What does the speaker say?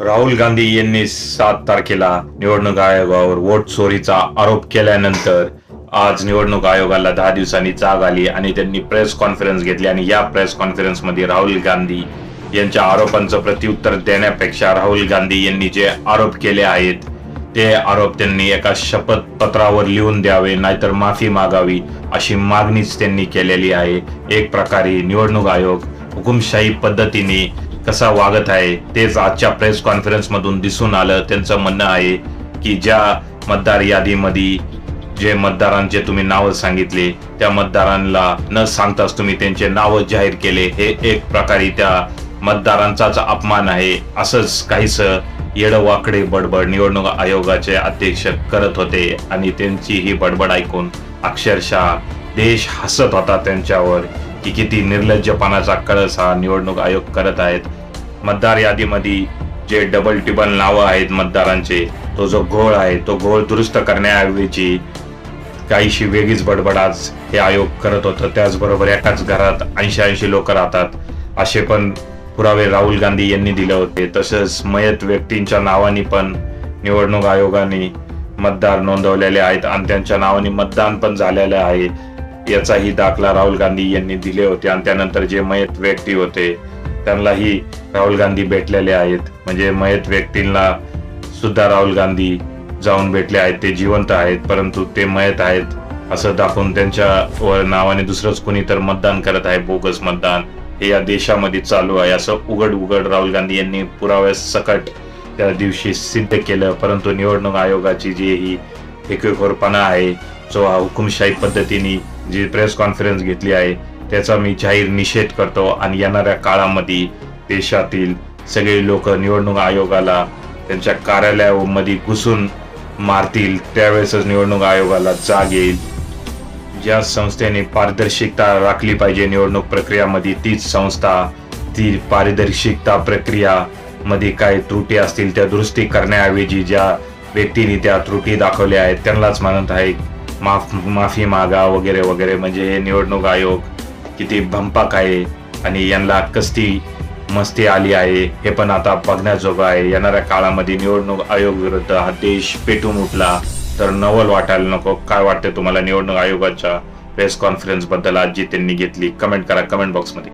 राहुल गांधी यांनी सात तारखेला निवडणूक आयोगावर वोट चोरीचा आरोप केल्यानंतर आज निवडणूक आयोगाला दहा दिवसांनी जाग आली आणि त्यांनी प्रेस कॉन्फरन्स घेतली आणि या प्रेस कॉन्फरन्समध्ये राहुल गांधी यांच्या आरोपांचं प्रत्युत्तर देण्यापेक्षा राहुल गांधी यांनी जे आरोप केले आहेत ते आरोप त्यांनी एका शपथपत्रावर लिहून द्यावे नाहीतर माफी मागावी अशी मागणीच त्यांनी केलेली आहे. एक प्रकारे निवडणूक आयोग हुकुमशाही पद्धतीने कसा वागत आहे तेच आजच्या प्रेस कॉन्फरन्स मधून दिसून आलं. त्यांचं म्हणणं आहे की ज्या मतदार यादीमध्ये जे मतदारांचे तुम्ही नावं सांगितले त्या मतदारांना न सांगताच तुम्ही त्यांचे नावं जाहीर केले. हे एक प्रकारे त्या मतदारांचाच अपमान आहे. असंच काहीस येडवाकडे बडबड निवडणूक आयोगाचे अध्यक्ष करत होते आणि त्यांची ही बडबड ऐकून अक्षरशः देश हसत होता त्यांच्यावर. की किती निर्लज्जपणाचा कळस हा निवडणूक आयोग करत आहेत. मतदार यादीमध्ये जे डबल टिबल नावं आहेत मतदारांचे तो जो घोळ आहे तो घोळ दुरुस्त करण्याऐवजी काहीशी वेगळीच बडबड आज हे आयोग करत होतं. त्याचबरोबर एकाच घरात ऐंशी ऐंशी लोक राहतात. असे पण पुरावे राहुल गांधी यांनी दिले होते. तसंच मयत व्यक्तींच्या नावाने पण निवडणूक आयोगाने मतदार नोंदवलेले आहेत आणि त्यांच्या नावाने मतदान पण झालेलं आहे. याचाही दाखला राहुल गांधी यांनी दिले होते आणि त्यानंतर जे मयत व्यक्ती होते त्यांनाही राहुल गांधी भेटलेले आहेत. म्हणजे मयत व्यक्तींना सुद्धा राहुल गांधी जाऊन भेटले आहेत ते जिवंत आहेत परंतु ते मयत आहेत असं दाखवून त्यांच्या नावाने दुसरंच कोणी तर मतदान करत आहे बोगस मतदान. हे या देशामध्ये चालू आहे. असं उघड उघड राहुल गांधी यांनी पुराव्यास सकट त्या दिवशी सिद्ध केलं. परंतु निवडणूक आयोगाची जी ही हेकेखोरपणा आहे जो हा हुकुमशाही पद्धतीने जी प्रेस कॉन्फरन्स घेतली आहे त्याचा मी जाहीर निषेध करतो आणि येणाऱ्या काळामध्ये देशातील सगळे लोक निवडणूक आयोगाला त्यांच्या कार्यालयामध्ये घुसून मारतील. त्यावेळेसच निवडणूक आयोगाला जाग येईल. ज्या संस्थेने पारदर्शकता राखली पाहिजे निवडणूक प्रक्रियामध्ये तीच संस्था ती पारदर्शकता प्रक्रिया मध्ये काय त्रुटी असतील त्या दुरुस्ती करण्याऐवजी ज्या व्यक्तीने त्या त्रुटी दाखवल्या आहेत त्यांनाच म्हणत आहे. माफ माफी मागा वगैरे वगैरे. म्हणजे हे निवडणूक आयोग किती भंपाक आहे आणि यांना कसती मस्ती आली आहे हे पण आता बघण्याजोगं आहे. येणाऱ्या काळामध्ये निवडणूक आयोग विरुद्ध हा देश पेटून उठला तर नवल वाटायला नको. काय वाटतं तुम्हाला निवडणूक आयोगाच्या प्रेस कॉन्फरन्सबद्दल आज जी त्यांनी घेतली. कमेंट करा कमेंट बॉक्समध्ये.